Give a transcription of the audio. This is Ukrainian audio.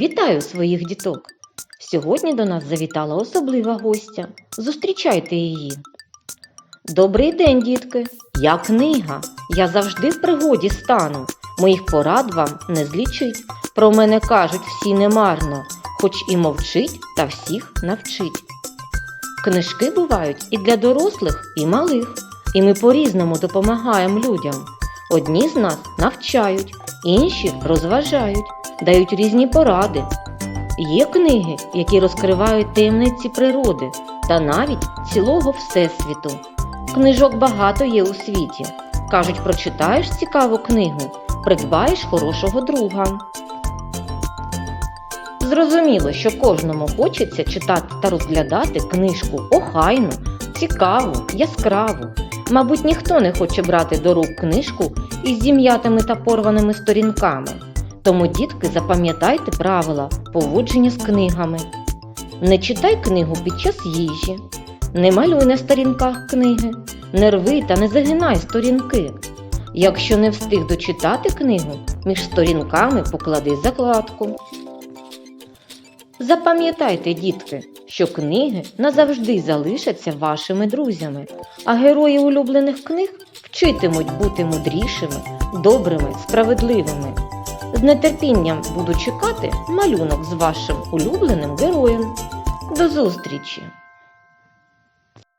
Вітаю своїх діток! Сьогодні до нас завітала особлива гостя. Зустрічайте її. Добрий день, дітки! Я книга. Я завжди в пригоді стану. Моїх порад вам не злічить. Про мене кажуть всі немарно, хоч і мовчить та всіх навчить. Книжки бувають і для дорослих, і малих, і ми по-різному допомагаємо людям. Одні з нас навчають, інші розважають, дають різні поради. Є книги, які розкривають таємниці природи та навіть цілого Всесвіту. Книжок багато є у світі. Кажуть, прочитаєш цікаву книгу, придбаєш хорошого друга. Зрозуміло, що кожному хочеться читати та розглядати книжку охайну, цікаву, яскраву. Мабуть, ніхто не хоче брати до рук книжку із зім'ятими та порваними сторінками. Тому, дітки, запам'ятайте правила поводження з книгами. Не читай книгу під час їжі, не малюй на сторінках книги, не рви та не загинай сторінки. Якщо не встиг дочитати книгу, між сторінками поклади закладку. Запам'ятайте, дітки, що книги назавжди залишаться вашими друзями, а герої улюблених книг вчитимуть бути мудрішими, добрими, справедливими. З нетерпінням буду чекати малюнок з вашим улюбленим героєм. До зустрічі!